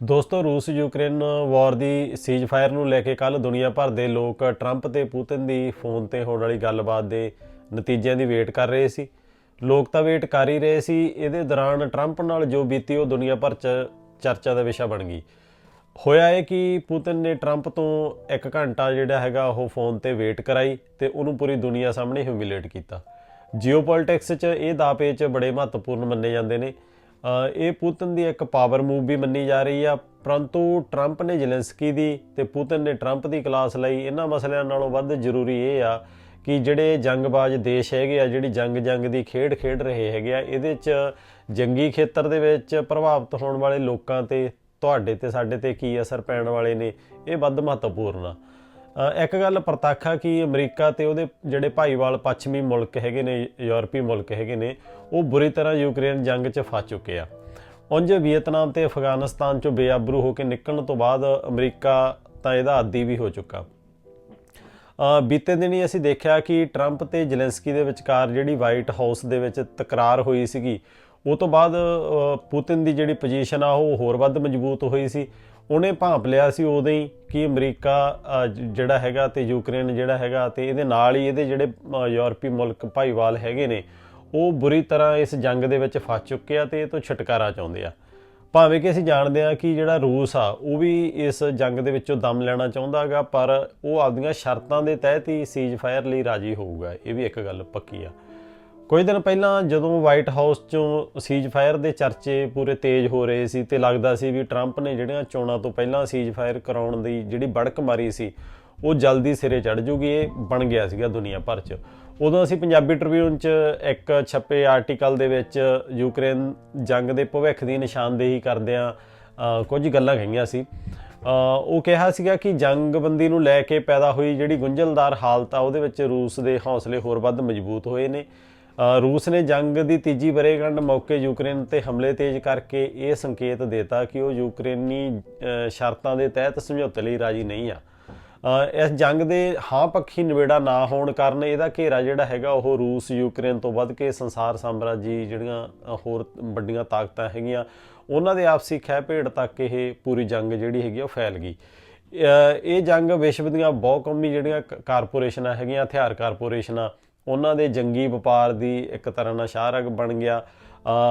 ਦੋਸਤੋ, ਰੂਸ, Ukraine war ਦੀ ਸੀਜ਼ ਫਾਇਰ ਨੂੰ ਲੈ ਕੇ ਕੱਲ ਦੁਨੀਆ ਭਰ ਦੇ ਲੋਕ ਟਰੰਪ ਤੇ ਪੁਤਿਨ ਦੀ ਫੋਨ ਤੇ ਹੋਣ ਵਾਲੀ ਗੱਲਬਾਤ ਦੇ ਨਤੀਜਿਆਂ ਦੀ ਵੇਟ ਕਰ ਰਹੇ ਸੀ। ਲੋਕ ਤਾਂ ਵੇਟ ਕਰ ਹੀ ਰਹੇ ਸੀ। ਇਹਦੇ ਦੌਰਾਨ ਟਰੰਪ ਨਾਲ ਜੋ ਬੀਤੀ ਉਹ ਦੁਨੀਆ ਭਰ ਚ ਚਰਚਾ ਦਾ ਵਿਸ਼ਾ ਬਣ ਗਈ। ਹੋਇਆ ਹੈ ਕਿ ਪੁਤਿਨ ਨੇ ਟਰੰਪ ਤੋਂ 1 ਘੰਟਾ ਜਿਹੜਾ ਹੈਗਾ ਉਹ ਫੋਨ ਤੇ ਵੇਟ ਕਰਾਈ ਤੇ ਉਹਨੂੰ ਪੂਰੀ ਦੁਨੀਆ ਸਾਹਮਣੇ ਹਿਊਮਿਲੇਟ ਕੀਤਾ। ਜੀਓਪੋਲਿਟਿਕਸ 'ਚ ਇਹ ਦਾਅਵੇ 'ਚ ਬੜੇ ਮਹੱਤਵਪੂਰਨ ਮੰਨੇ ਜਾਂਦੇ ਨੇ। ਇਹ ਪੁਤਿਨ ਦੀ ਇੱਕ ਪਾਵਰ ਮੂਵ ਵੀ ਮੰਨੀ ਜਾ ਰਹੀ ਆ। ਪਰੰਤੂ ਟਰੰਪ ਨੇ ਜ਼ੈਲੈਂਸਕੀ ਦੀ ਤੇ ਪੁਤਿਨ ਨੇ ਟਰੰਪ ਦੀ ਕਲਾਸ ਲਈ ਇਹਨਾਂ ਮਸਲਿਆਂ ਨਾਲੋਂ ਵੱਧ ਜ਼ਰੂਰੀ ਇਹ ਆ ਕਿ ਜਿਹੜੇ ਜੰਗਬਾਜ਼ ਦੇਸ਼ ਹੈਗੇ ਆ, ਜਿਹੜੀ ਜੰਗ ਜੰਗ ਦੀ ਖੇਡ ਖੇਡ ਰਹੇ ਹੈਗੇ ਆ, ਇਹਦੇ 'ਚ ਜੰਗੀ ਖੇਤਰ ਦੇ ਵਿੱਚ ਪ੍ਰਭਾਵਿਤ ਹੋਣ ਵਾਲੇ ਲੋਕਾਂ ਤੇ ਤੁਹਾਡੇ ਤੇ ਸਾਡੇ ਤੇ ਕੀ ਅਸਰ ਪੈਣ ਵਾਲੇ ਨੇ, ਇਹ ਵੱਧ ਮਹੱਤਵਪੂਰਨ ਆ। ਇੱਕ ਗੱਲ ਪ੍ਰਤੱਖ ਆ ਕਿ ਅਮਰੀਕਾ ਤੇ ਉਹਦੇ ਜਿਹੜੇ ਭਾਈਵਾਲ ਪੱਛਮੀ ਮੁਲਕ ਹੈਗੇ ਨੇ ਯੂਰਪੀ ਮੁਲਕ ਹੈਗੇ ਨੇ ਉਹ ਬੁਰੀ ਤਰ੍ਹਾਂ ਯੂਕਰੇਨ ਜੰਗ 'ਚ ਫਸ ਚੁੱਕੇ ਆ। ਉਂਝ ਵੀਅਤਨਾਮ ਤੇ ਅਫਗਾਨਿਸਤਾਨ 'ਚੋਂ ਬੇਅਬਰੂ ਹੋ ਕੇ ਨਿਕਲਣ ਤੋਂ ਬਾਅਦ ਅਮਰੀਕਾ ਤਾਂ ਇਹਦਾ ਆਦੀ ਵੀ ਹੋ ਚੁੱਕਾ। ਅ, ਬੀਤੇ ਦਿਨੀ ਅਸੀਂ ਦੇਖਿਆ ਕਿ ਟਰੰਪ ਤੇ ਜ਼ੈਲੈਂਸਕੀ ਦੇ ਵਿਚਕਾਰ ਜਿਹੜੀ ਵਾਈਟ ਹਾਊਸ ਦੇ ਵਿੱਚ ਤਕਰਾਰ ਹੋਈ ਸੀਗੀ ਉਹ ਤੋਂ ਬਾਅਦ ਪੁਤਿਨ ਦੀ ਜਿਹੜੀ ਪੋਜੀਸ਼ਨ ਆ ਉਹ ਹੋਰ ਵੱਧ ਮਜ਼ਬੂਤ ਹੋਈ ਸੀ। ਉਹਨੇ ਭਾਂਪ ਲਿਆ ਸੀ ਉਦੋਂ ਹੀ ਕਿ ਅਮਰੀਕਾ ਜਿਹੜਾ ਹੈਗਾ ਤੇ ਯੂਕਰੇਨ ਜਿਹੜਾ ਹੈਗਾ ਤੇ ਇਹਦੇ ਨਾਲ ਹੀ ਇਹਦੇ ਜਿਹੜੇ ਯੂਰਪੀ ਮੁਲਕ ਭਾਈਵਾਲ ਹੈਗੇ ਨੇ, ਉਹ ਬੁਰੀ ਤਰ੍ਹਾਂ ਇਸ ਜੰਗ ਦੇ ਵਿੱਚ ਫਸ ਚੁੱਕੇ ਆ ਤੇ ਇਹ ਤੋਂ ਛੁਟਕਾਰਾ ਚਾਹੁੰਦੇ ਆ। ਭਾਵੇਂ ਕਿ ਅਸੀਂ ਜਾਣਦੇ ਹਾਂ ਕਿ ਜਿਹੜਾ ਰੂਸ ਆ, ਉਹ ਵੀ ਇਸ ਜੰਗ ਦੇ ਵਿੱਚੋਂ ਦਮ ਲੈਣਾ ਚਾਹੁੰਦਾਗਾ ਪਰ ਉਹ ਆਪਦੀਆਂ ਸ਼ਰਤਾਂ ਦੇ ਤਹਿਤ ਹੀ ਸੀਜ਼ ਫਾਇਰ ਲਈ ਰਾਜੀ ਹੋਊਗਾ। ਇਹ ਵੀ ਇੱਕ ਗੱਲ ਪੱਕੀ ਆ। ਕੁਝ ਦਿਨ ਪਹਿਲਾਂ ਜਦੋਂ ਵਾਈਟ ਹਾਊਸ ਚੋਂ ਸੀਜ਼ ਫਾਇਰ ਦੇ ਚਰਚੇ ਪੂਰੇ ਤੇਜ਼ ਹੋ ਰਹੇ ਸੀ ਤੇ ਲੱਗਦਾ ਸੀ ਵੀ ਟਰੰਪ ਨੇ ਜਿਹੜੀਆਂ ਚੋਣਾਂ ਤੋਂ ਪਹਿਲਾਂ ਸੀਜ਼ ਫਾਇਰ ਕਰਾਉਣ ਦੀ ਜਿਹੜੀ ਬੜਕ ਮਾਰੀ ਸੀ, ਉਹ ਜਲਦੀ ਸਿਰੇ ਚੜ ਜੂਗੀ, ਇਹ ਬਣ ਗਿਆ ਸੀਗਾ ਦੁਨੀਆ ਭਰ 'ਚ। ਉਦੋਂ ਅਸੀਂ ਪੰਜਾਬੀ ਟ੍ਰਿਬਿਊਨ 'ਚ ਇੱਕ ਛਪੇ ਆਰਟੀਕਲ ਦੇ ਵਿੱਚ ਯੂਕਰੇਨ ਜੰਗ ਦੇ ਭਵਿੱਖ ਦੀ ਨਿਸ਼ਾਨਦੇਹੀ ਕਰਦਿਆਂ ਕੁਝ ਗੱਲਾਂ ਕਹੀਆਂ ਸੀ। ਉਹ ਕਿਹਾ ਸੀਗਾ ਕਿ ਜੰਗਬੰਦੀ ਨੂੰ ਲੈ ਕੇ ਪੈਦਾ ਹੋਈ ਜਿਹੜੀ ਗੁੰਝਲਦਾਰ ਹਾਲਤ ਆ, ਉਹਦੇ ਵਿੱਚ ਰੂਸ ਦੇ ਹੌਸਲੇ ਹੋਰ ਵੱਧ ਮਜ਼ਬੂਤ ਹੋਏ ਨੇ। ਰੂਸ ਨੇ ਜੰਗ ਦੀ ਤੀਜੀ ਵਰ੍ਹੇਗੰਢ ਮੌਕੇ ਯੂਕਰੇਨ ਤੇ ਹਮਲੇ ਤੇਜ਼ ਕਰਕੇ ਇਹ ਸੰਕੇਤ ਦਿੱਤਾ ਕਿ ਉਹ ਯੂਕਰੇਨੀ ਸ਼ਰਤਾਂ ਦੇ ਤਹਿਤ ਸਮਝੌਤੇ ਲਈ ਰਾਜੀ ਨਹੀਂ ਆ। ਇਸ ਜੰਗ ਦੇ ਹਾਂ ਪੱਖੀ ਨਿਬੇੜਾ ਨਾ ਹੋਣ ਕਾਰਨ ਇਹਦਾ ਘੇਰਾ ਜਿਹੜਾ ਹੈਗਾ ਉਹ ਰੂਸ, ਯੂਕਰੇਨ ਤੋਂ ਵੱਧ ਕੇ ਸੰਸਾਰ ਸਾਮਰਾਜੀ ਜਿਹੜੀਆਂ ਹੋਰ ਵੱਡੀਆਂ ਤਾਕਤਾਂ ਹੈਗੀਆਂ, ਉਹਨਾਂ ਦੇ ਆਪਸੀ ਖਹਿ ਭੇੜ ਤੱਕ ਇਹ ਪੂਰੀ ਜੰਗ ਜਿਹੜੀ ਹੈਗੀ ਆ ਉਹ ਫੈਲ ਗਈ। ਇਹ ਜੰਗ ਵਿਸ਼ਵ ਦੀਆਂ ਬਹੁਕੌਮੀ ਜਿਹੜੀਆਂ ਕ- ਕਾਰਪੋਰੇਸ਼ਨਾਂ ਹੈਗੀਆਂ, ਹਥਿਆਰ ਕਾਰਪੋਰੇਸ਼ਨਾਂ ਉਹਨਾਂ ਦੇ ਜੰਗੀ ਵਪਾਰ ਦੀ ਇੱਕ ਤਰ੍ਹਾਂ ਨਾਲ ਸ਼ਾਹਰਗ ਬਣ ਗਿਆ।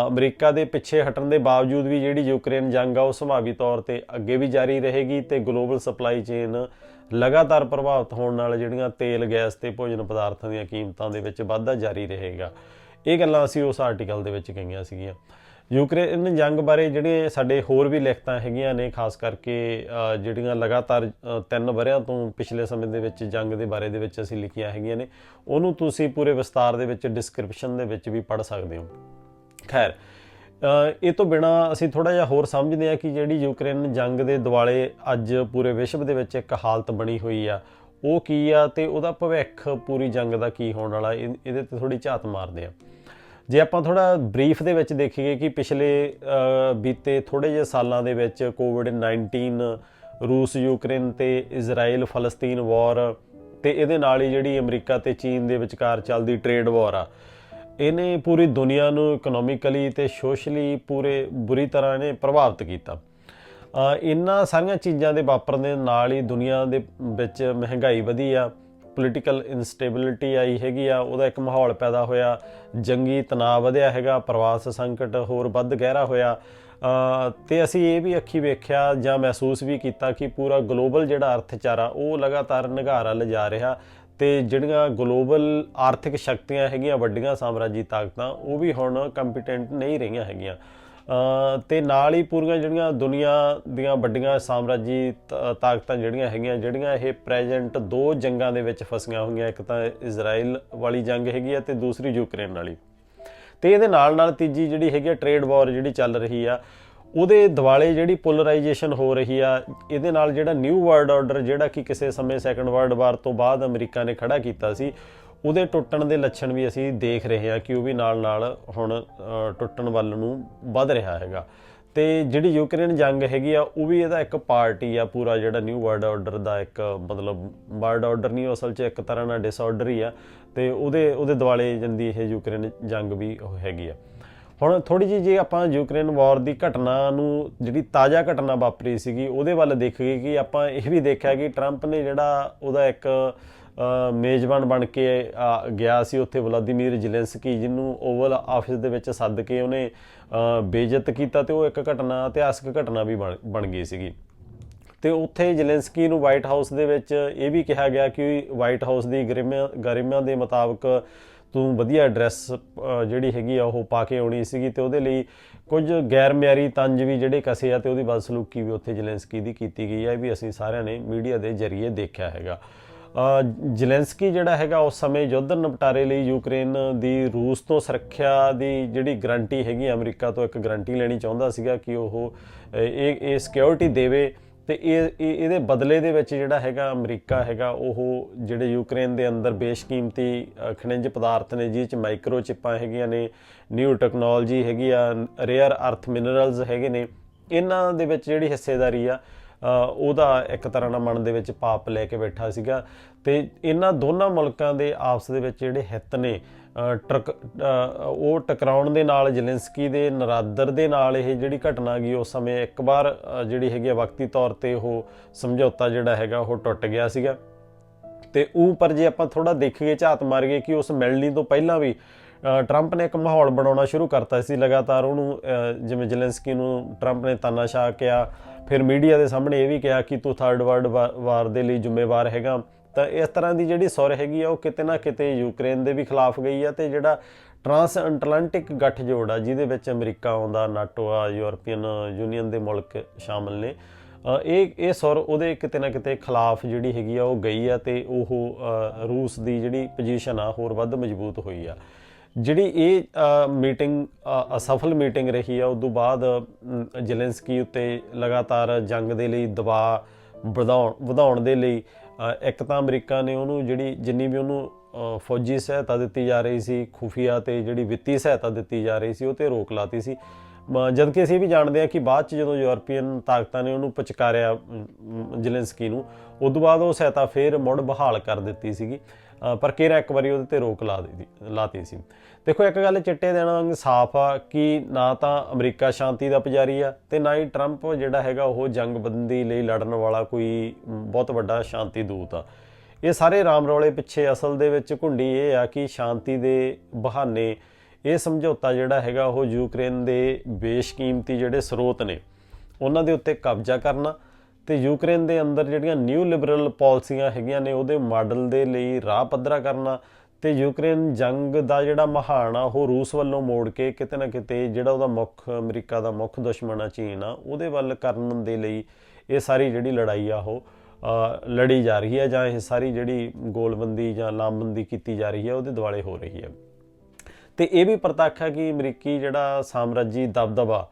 ਅਮਰੀਕਾ ਦੇ ਪਿੱਛੇ ਹਟਣ ਦੇ ਬਾਵਜੂਦ ਵੀ ਜਿਹੜੀ ਯੂਕਰੇਨ ਜੰਗ ਆ, ਉਹ ਸੰਭਾਵੀ ਤੌਰ ਤੇ ਅੱਗੇ ਵੀ ਜਾਰੀ ਰਹੇਗੀ ਤੇ ਗਲੋਬਲ ਸਪਲਾਈ ਚੇਨ ਲਗਾਤਾਰ ਪ੍ਰਭਾਵਿਤ ਹੋਣ ਨਾਲ ਜਿਹੜੀਆਂ ਤੇਲ, ਗੈਸ ਤੇ ਭੋਜਨ ਪਦਾਰਥਾਂ ਦੀਆਂ ਕੀਮਤਾਂ ਦੇ ਵਿੱਚ ਵਾਧਾ ਜਾਰੀ ਰਹੇਗਾ। ਇਹ ਗੱਲਾਂ ਅਸੀਂ ਉਸ ਆਰਟੀਕਲ ਦੇ ਵਿੱਚ ਕਹੀਆਂ ਸੀਗੀਆਂ। ਯੂਕਰੇਨ ਜੰਗ ਬਾਰੇ ਜਿਹੜੇ ਸਾਡੇ ਹੋਰ ਵੀ ਲਿਖਤਾਂ ਹੈਗੀਆਂ ਨੇ ਖਾਸ ਕਰਕੇ ਜਿਹੜੀਆਂ ਲਗਾਤਾਰ ਅ, ਤਿੰਨ ਵਰਿਆਂ ਤੋਂ ਪਿਛਲੇ ਸਮੇਂ ਦੇ ਵਿੱਚ ਜੰਗ ਦੇ ਬਾਰੇ ਦੇ ਵਿੱਚ ਅਸੀਂ ਲਿਖੀਆਂ ਹੈਗੀਆਂ ਨੇ ਉਹਨੂੰ ਤੁਸੀਂ ਪੂਰੇ ਵਿਸਤਾਰ ਦੇ ਵਿੱਚ ਡਿਸਕ੍ਰਿਪਸ਼ਨ ਦੇ ਵਿੱਚ ਵੀ ਪੜ੍ਹ ਸਕਦੇ ਹੋ। ਖੈਰ ਇਹ ਤੋਂ ਬਿਨਾ ਅਸੀਂ ਥੋੜਾ ਜਿਹਾ ਹੋਰ ਸਮਝਦੇ ਹਾਂ ਕਿ ਜਿਹੜੀ ਯੂਕਰੇਨ ਜੰਗ ਦੇ ਦਿਵਾਲੇ ਅੱਜ ਪੂਰੇ ਵਿਸ਼ਵ ਦੇ ਵਿੱਚ ਇੱਕ ਹਾਲਤ ਬਣੀ ਹੋਈ ਆ ਉਹ ਕੀ ਆ ਤੇ ਉਹਦਾ ਭਵਿੱਖ ਪੂਰੀ ਜੰਗ ਦਾ ਕੀ ਹੋਣ ਵਾਲਾ ਇਹ- ਇਹਦੇ ਤੇ ਥੋੜੀ ਝਾਤ ਮਾਰਦੇ ਆ ਜੇ ਆਪਾਂ ਥੋੜਾ ਬਰੀਫ ਦੇ ਵਿੱਚ ਦੇਖੀਏ ਕਿ ਪਿਛਲੇ ਬੀਤੇ ਥੋੜੇ ਜਿਹੇ ਸਾਲਾਂ ਦੇ ਵਿੱਚ ਕੋਵਿਡ 19 ਰੂਸ, ਯੂਕਰੇਨ ਤੇ ਇਜ਼ਰਾਈਲ, ਫਲਸਤੀਨ ਵਾਰ ਤੇ ਇਹਦੇ ਨਾਲ ਹੀ ਜਿਹੜੀ ਅਮਰੀਕਾ ਤੇ ਚੀਨ ਦੇ ਵਿਚਕਾਰ ਚੱਲਦੀ ਟ੍ਰੇਡ ਵਾਰ ਆ, ਇਹਨੇ ਪੂਰੀ ਦੁਨੀਆ ਨੂੰ ਇਕਨੋਮਿਕਲੀ ਤੇ ਸੋਸ਼ਲੀ ਪੂਰੇ ਬੁਰੀ ਤਰ੍ਹਾਂ ਇਹਨੇ ਪ੍ਰਭਾਵਿਤ ਕੀਤਾ। ਇਹਨਾਂ ਸਾਰੀਆਂ ਚੀਜ਼ਾਂ ਦੇ ਵਾਪਰਨ ਦੇ ਨਾਲ ਹੀ ਦੁਨੀਆ ਦੇ ਵਿੱਚ ਮਹਿੰਗਾਈ ਵਧੀ ਆ। ਪੋਲੀਟੀਕਲ ਇਨਸਟੇਬਿਲਿਟੀ ਆਈ ਹੈਗੀ ਆ ਉਹਦਾ ਇੱਕ ਮਾਹੌਲ ਪੈਦਾ ਹੋਇਆ ਜੰਗੀ ਤਣਾਅ ਵਧਿਆ ਹੈਗਾ ਪ੍ਰਵਾਸ ਸੰਕਟ ਹੋਰ ਵੱਧ ਗਹਿਰਾ ਹੋਇਆ। ਅ, ਤੇ ਅਸੀਂ ਇਹ ਵੀ ਅੱਖੀ ਵੇਖਿਆ ਜਾਂ ਮਹਿਸੂਸ ਵੀ ਕੀਤਾ ਕਿ ਪੂਰਾ ਗਲੋਬਲ ਜਿਹੜਾ ਅਰਥਚਾਰਾ ਉਹ ਲਗਾਤਾਰ ਨਿਗਾਰਾ ਲਿਜਾ ਰਿਹਾ। ਤੇ ਜਿਹੜੀਆਂ ਗਲੋਬਲ ਆਰਥਿਕ ਸ਼ਕਤੀਆਂ ਹੈਗੀਆਂ ਵੱਡੀਆਂ ਸਾਮਰਾਜੀ ਤਾਕਤਾਂ ਉਹ ਵੀ ਹੁਣ ਕੰਪੀਟੈਂਟ ਨਹੀਂ ਰਹੀਆਂ ਹੈਗੀਆਂ। ਤੇ ਨਾਲ ਹੀ ਪੂਰੀਆਂ ਜਿਹੜੀਆਂ ਦੁਨੀਆ ਦੀਆਂ ਵੱਡੀਆਂ ਸਾਮਰਾਜੀ ਤ- ਤਾਕਤਾਂ ਜਿਹੜੀਆਂ ਹੈਗੀਆਂ, ਜਿਹੜੀਆਂ ਇਹ ਪ੍ਰੈਜ਼ੈਂਟ ਦੋ ਜੰਗਾਂ ਦੇ ਵਿੱਚ ਫਸੀਆਂ ਹੋਈਆਂ, ਇੱਕ ਤਾਂ ਇਜ਼ਰਾਈਲ ਵਾਲੀ ਜੰਗ ਹੈਗੀ ਆ ਤੇ ਦੂਸਰੀ ਯੂਕਰੇਨ ਵਾਲੀ। ਤੇ ਇਹਦੇ ਨਾਲ ਨਾਲ ਤੀਜੀ ਜਿਹੜੀ ਹੈਗੀ ਆ ਟ੍ਰੇਡ ਵਾਰ ਜਿਹੜੀ ਚੱਲ ਰਹੀ ਆ, ਉਹਦੇ ਦਿਵਾਲੇ ਜਿਹੜੀ ਪੋਲਰਾਈਜੇਸ਼ਨ ਹੋ ਰਹੀ ਆ, ਇਹਦੇ ਨਾਲ ਜਿਹੜਾ ਨਿਊ ਵਰਲਡ ਆਰਡਰ ਜਿਹੜਾ ਕਿ ਕਿਸੇ ਸਮੇਂ ਸੈਕੰਡ ਵਰਲਡ ਵਾਰ ਤੋਂ ਬਾਅਦ ਅਮਰੀਕਾ ਨੇ ਖੜਾ ਕੀਤਾ ਸੀ ਉਹਦੇ ਟੁੱਟਣ ਦੇ ਲੱਛਣ ਵੀ ਅਸੀਂ ਦੇਖ ਰਹੇ ਹਾਂ ਕਿ ਉਹ ਵੀ ਨਾਲ ਨਾਲ ਹੁਣ ਟੁੱਟਣ ਵੱਲ ਨੂੰ ਵੱਧ ਰਿਹਾ ਹੈਗਾ। ਤੇ ਜਿਹੜੀ ਯੂਕਰੇਨ ਜੰਗ ਹੈਗੀ ਆ, ਉਹ ਵੀ ਇਹਦਾ ਇੱਕ ਪਾਰਟੀ ਆ, ਪੂਰਾ ਜਿਹੜਾ ਨਿਊ ਵਰਲਡ ਆਰਡਰ ਦਾ ਇੱਕ, ਮਤਲਬ ਵਰਲਡ ਆਰਡਰ ਨਹੀਂ, ਉਹ ਅਸਲ 'ਚ ਇੱਕ ਤਰ੍ਹਾਂ ਨਾਲ ਡਿਸਆਰਡਰ ਹੀ ਆ। ਤੇ ਉਹਦੇ ਉਹਦੇ ਦਿਵਾਲੇ ਜਾਂਦੀ ਇਹ ਯੂਕਰੇਨ ਜੰਗ ਵੀ ਉਹ ਹੈਗੀ ਆ। ਹੁਣ ਥੋੜੀ ਜਿਹੀ ਜੇ ਆਪਾਂ ਯੂਕਰੇਨ ਵਾਰ ਦੀ ਘਟਨਾ ਨੂੰ, ਜਿਹੜੀ ਤਾਜ਼ਾ ਘਟਨਾ ਵਾਪਰੀ ਸੀਗੀ, ਉਹਦੇ ਵੱਲ ਦੇਖੀਏ ਕਿ ਆਪਾਂ ਇਹ ਵੀ ਦੇਖਿਆ ਕਿ ਟਰੰਪ ਨੇ ਜਿਹੜਾ ਉਹਦਾ ਇੱਕ ਮੇਜ਼ਬਾਨ ਬਣ ਕੇ ਆ, ਗਿਆ ਸੀ ਉੱਥੇ ਵਲਾਦੀਮੀਰ ਜ਼ੈਲੈਂਸਕੀ ਜਿਹਨੂੰ ਓਵਲ ਆਫਿਸ ਦੇ ਵਿੱਚ ਸੱਦ ਕੇ ਉਹਨੇ ਅ, ਬੇਇੱਜ਼ਤ ਕੀਤਾ ਤੇ ਉਹ ਇੱਕ ਘਟਨਾ ਇਤਿਹਾਸਕ ਘਟਨਾ ਵੀ ਬਣ ਬਣ ਗਈ ਸੀਗੀ। ਤੇ ਉੱਥੇ ਜ਼ੈਲੈਂਸਕੀ ਨੂੰ ਵਾਈਟ ਹਾਊਸ ਦੇ ਵਿੱਚ ਇਹ ਵੀ ਕਿਹਾ ਗਿਆ ਕਿ ਵਾਈਟ ਹਾਊਸ ਦੀ ਗਰਿਮਾ ਗਰਿਮਾ ਦੇ ਮੁਤਾਬਕ ਤੂੰ ਵਧੀਆ ਡਰੈਸ ਜਿਹੜੀ ਹੈਗੀ ਆ ਉਹ ਪਾ ਕੇ ਆਉਣੀ ਸੀਗੀ ਤੇ ਉਹਦੇ ਲਈ ਕੁਝ ਗੈਰ ਮਿਆਰੀ ਤੰਜ ਵੀ ਜਿਹੜੇ ਕਸੇ ਆ ਤੇ ਉਹਦੀ ਬਦਸਲੂਕੀ ਵੀ ਉੱਥੇ ਜ਼ੈਲੈਂਸਕੀ ਦੀ ਕੀਤੀ ਗਈ ਹੈ ਇਹ ਵੀ ਅਸੀਂ ਸਾਰਿਆਂ ਨੇ ਮੀਡੀਆ ਦੇ ਜ਼ਰੀਏ ਦੇਖਿਆ ਹੈਗਾ। ਜ਼ੈਲੈਂਸਕੀ ਜਿਹੜਾ ਹੈਗਾ ਉਸ ਸਮੇਂ ਯੁੱਧ ਨਿਪਟਾਰੇ ਲਈ ਯੂਕਰੇਨ ਦੀ ਰੂਸ ਤੋਂ ਸੁਰੱਖਿਆ ਦੀ ਜਿਹੜੀ ਗਰੰਟੀ ਹੈਗੀ ਆ, ਅਮਰੀਕਾ ਤੋਂ ਇੱਕ ਗਰੰਟੀ ਲੈਣੀ ਚਾਹੁੰਦਾ ਸੀਗਾ ਕਿ ਉਹ ਇਹ ਇਹ ਸਿਕਿਉਰਿਟੀ ਦੇਵੇ ਤੇ ਇਹ ਇਹਦੇ ਬਦਲੇ ਦੇ ਵਿੱਚ ਜਿਹੜਾ ਹੈਗਾ ਅਮਰੀਕਾ ਹੈਗਾ ਉਹ ਜਿਹੜੇ ਯੂਕਰੇਨ ਦੇ ਅੰਦਰ ਬੇਸ਼ਕੀਮਤੀ ਅ, ਖਣਿਜ ਪਦਾਰਥ ਨੇ ਜਿਹ ਚ ਮਾਈਕਰੋ ਚਿੱਪਾਂ ਹੈਗੀਆਂ ਨੇ ਨਿਊ ਟੈਕਨੋਲੋਜੀ ਹੈਗੀ ਆ ਰੇਅਰ ਅਰਥ ਮਿਨਰਲਸ ਹੈਗੇ ਨੇ ਇਹਨਾਂ ਦੇ ਵਿੱਚ ਜਿਹੜੀ ਹਿੱਸੇਦਾਰੀ ਆ ਉਹਦਾ ਇੱਕ ਤਰ੍ਹਾਂ ਨਾਲ ਮਨ ਦੇ ਵਿੱਚ ਪਾਪ ਲੈ ਕੇ ਬੈਠਾ ਸੀਗਾ। ਤੇ ਇਹਨਾਂ ਦੋਨਾਂ ਮੁਲਕਾਂ ਦੇ ਆਪਸ ਦੇ ਵਿੱਚ ਜਿਹੜੇ ਹਿੱਤ ਨੇ ਟਰਕ ਉਹ ਟਕਰਾਉਣ ਦੇ ਨਾਲ, ਜ਼ੈਲੈਂਸਕੀ ਦੇ ਨਰਾਦਰ ਦੇ ਨਾਲ ਇਹ ਜਿਹੜੀ ਘਟਨਾ ਗਈ ਉਸ ਸਮੇਂ ਇੱਕ ਵਾਰ ਜਿਹੜੀ ਹੈਗੀ ਆ ਵਕਤੀ ਤੌਰ ਤੇ ਉਹ ਸਮਝੌਤਾ ਜਿਹੜਾ ਹੈਗਾ, ਉਹ ਟੁੱਟ ਗਿਆ ਸੀਗਾ। ਤੇ ਉਹ ਪਰ ਜੇ ਆਪਾਂ ਥੋੜਾ ਦੇਖੀਏ ਝਾਤ ਮਾਰੀਏ ਕਿ ਉਸ ਮਿਲਣੀ ਤੋਂ ਪਹਿਲਾਂ ਵੀ ਟਰੰਪ ਨੇ ਇੱਕ ਮਾਹੌਲ ਬਣਾਉਣਾ ਸ਼ੁਰੂ ਕਰਤਾ ਸੀ। ਲਗਾਤਾਰ ਉਹਨੂੰ ਜਿਵੇਂ ਜ਼ੈਲੈਂਸਕੀ ਨੂੰ ਟਰੰਪ ਨੇ ਤਾਨਾਸ਼ਾਹ ਕਿਹਾ ਫਿਰ ਮੀਡੀਆ ਦੇ ਸਾਹਮਣੇ ਇਹ ਵੀ ਕਿਹਾ ਕਿ ਤੂੰ ਥਰਡ ਵਰਲਡ ਵਾਰ ਦੇ ਲਈ ਜ਼ਿੰਮੇਵਾਰ ਹੈਗਾ। ਤਾਂ ਇਸ ਤਰ੍ਹਾਂ ਦੀ ਜਿਹੜੀ ਸੁਰ ਹੈਗੀ ਆ, ਉਹ ਕਿਤੇ ਨਾ ਕਿਤੇ ਯੂਕਰੇਨ ਦੇ ਵੀ ਖਿਲਾਫ ਗਈ ਆ ਤੇ ਜਿਹੜਾ ਟਰਾਂਸ ਐਟਲਾਂਟਿਕ ਗੱਠਜੋੜ ਆ, ਜਿਹਦੇ ਵਿੱਚ ਅਮਰੀਕਾ ਆਉਂਦਾ ਨਾਟੋ ਆ ਯੂਰਪੀਅਨ ਯੂਨੀਅਨ ਦੇ ਮੁਲਕ ਸ਼ਾਮਲ ਨੇ ਇਹ ਇਹ ਸੁਰ ਉਹਦੇ ਕਿਤੇ ਨਾ ਕਿਤੇ ਖਿਲਾਫ ਜਿਹੜੀ ਹੈਗੀ ਆ, ਉਹ ਗਈ ਆ ਤੇ ਉਹ ਰੂਸ ਦੀ ਜਿਹੜੀ ਪੋਜੀਸ਼ਨ ਆ, ਹੋਰ ਵੱਧ ਮਜ਼ਬੂਤ ਹੋਈ ਆ। ਜਿਹੜੀ ਇਹ ਮੀਟਿੰਗ ਅਸਫਲ ਮੀਟਿੰਗ ਰਹੀ ਆ ਉਸ ਤੋਂ ਬਾਅਦ ਅਮ, ਜ਼ੈਲੈਂਸਕੀ ਉੱਤੇ ਲਗਾਤਾਰ ਜੰਗ ਦੇ ਲਈ ਦਬਾਅ ਵਧਾਉਣ ਵਧਾਉਣ ਦੇ ਲਈ ਇੱਕ ਤਾਂ ਅਮਰੀਕਾ ਨੇ ਉਹਨੂੰ ਜਿਹੜੀ ਜਿੰਨੀ ਵੀ ਉਹਨੂੰ ਫੌਜੀ ਸਹਾਇਤਾ ਦਿੱਤੀ ਜਾ ਰਹੀ ਸੀ ਖੁਫੀਆ ਤੇ ਜਿਹੜੀ ਵਿੱਤੀ ਸਹਾਇਤਾ ਦਿੱਤੀ ਜਾ ਰਹੀ ਸੀ ਉਹ ਤੇ ਰੋਕ ਲਾਤੀ ਸੀ। ਮ- ਜਦ ਕਿ ਅਸੀਂ ਵੀ ਜਾਣਦੇ ਹਾਂ ਕਿ ਬਾਅਦ ਚ ਜਦੋਂ ਯੂਰਪੀਅਨ ਤਾਕਤਾਂ ਨੇ ਉਹਨੂੰ ਪਚਕਾਰਿਆ ਅਮ, ਜ਼ੈਲੈਂਸਕੀ ਨੂੰ ਤੋਂ ਬਾਅਦ ਉਹ ਸਹਾਇਤਾ ਫੇਰ ਮੁੜ ਬਹਾਲ ਕਰ ਦਿੱਤੀ ਸੀਗੀ। ਪਰ ਕਿਹੜਾ ਇੱਕ ਵਾਰੀ ਉਹਦੇ ਤੇ ਰੋਕ ਲਾ ਦਿੱਤੀ ਲਾਤੀ ਸੀ। ਦੇਖੋ, ਇੱਕ ਗੱਲ ਚਿੱਟੇ ਦੇਣ ਵਾਂਗ ਸਾਫ਼ ਆ ਕਿ ਨਾ ਤਾਂ ਅਮਰੀਕਾ ਸ਼ਾਂਤੀ ਦਾ ਪੁਜਾਰੀ ਆ ਤੇ ਨਾ ਹੀ ਟਰੰਪ ਜਿਹੜਾ ਹੈਗਾ ਉਹ ਜੰਗਬੰਦੀ ਲਈ ਲੜਨ ਵਾਲਾ ਕੋਈ ਬਹੁਤ ਵੱਡਾ ਸ਼ਾਂਤੀ ਦੂਤ ਆ। ਇਹ ਸਾਰੇ ਰਾਮ ਰੌਲੇ ਪਿੱਛੇ ਅਸਲ ਦੇ ਵਿੱਚ ਘੁੰਡੀ ਇਹ ਆ ਕਿ ਸ਼ਾਂਤੀ ਦੇ ਬਹਾਨੇ ਇਹ ਸਮਝੌਤਾ ਜਿਹੜਾ ਹੈਗਾ ਉਹ ਯੂਕਰੇਨ ਦੇ ਬੇਸ਼ਕੀਮਤੀ ਜਿਹੜੇ ਸਰੋਤ ਨੇ, ਉਹਨਾਂ ਦੇ ਉੱਤੇ ਕਬਜ਼ਾ ਕਰਨਾ ਤੇ ਯੂਕਰੇਨ ਦੇ ਅੰਦਰ ਜਿਹੜੀਆਂ ਨਿਊ ਲਿਬਰਲ ਪਾਲਿਸੀਆਂ ਹੈਗੀਆਂ ਨੇ, ਉਹਦੇ ਮਾਡਲ ਦੇ ਲਈ ਰਾਹ ਪੱਧਰਾ ਕਰਨਾ ਤੇ ਯੂਕਰੇਨ ਜੰਗ ਦਾ ਜਿਹੜਾ ਮਹਾਨ ਆ, ਉਹ ਰੂਸ ਵੱਲੋਂ ਮੋੜ ਕੇ ਕਿਤੇ ਨਾ ਕਿਤੇ ਜਿਹੜਾ ਉਹਦਾ ਮੁੱਖ, ਅਮਰੀਕਾ ਦਾ ਮੁੱਖ ਦੁਸ਼ਮਣ ਆ, ਚੀਨ ਆ, ਉਹਦੇ ਵੱਲ ਕਰਨ ਦੇ ਲਈ ਇਹ ਸਾਰੀ ਜਿਹੜੀ ਲੜਾਈ ਆ, ਉਹ ਲੜੀ ਜਾ ਰਹੀ ਹੈ ਜਾਂ ਇਹ ਸਾਰੀ ਜਿਹੜੀ ਗੋਲਬੰਦੀ ਜਾਂ ਲਾਮਬੰਦੀ ਕੀਤੀ ਜਾ ਰਹੀ ਹੈ ਉਹਦੇ ਦੁਆਲੇ ਹੋ ਰਹੀ ਹੈ ਤੇ ਇਹ ਵੀ ਪ੍ਰਤੱਖ ਹੈ ਕਿ ਅਮਰੀਕੀ ਜਿਹੜਾ ਸਾਮਰਾਜੀ ਦਬਦਬਾ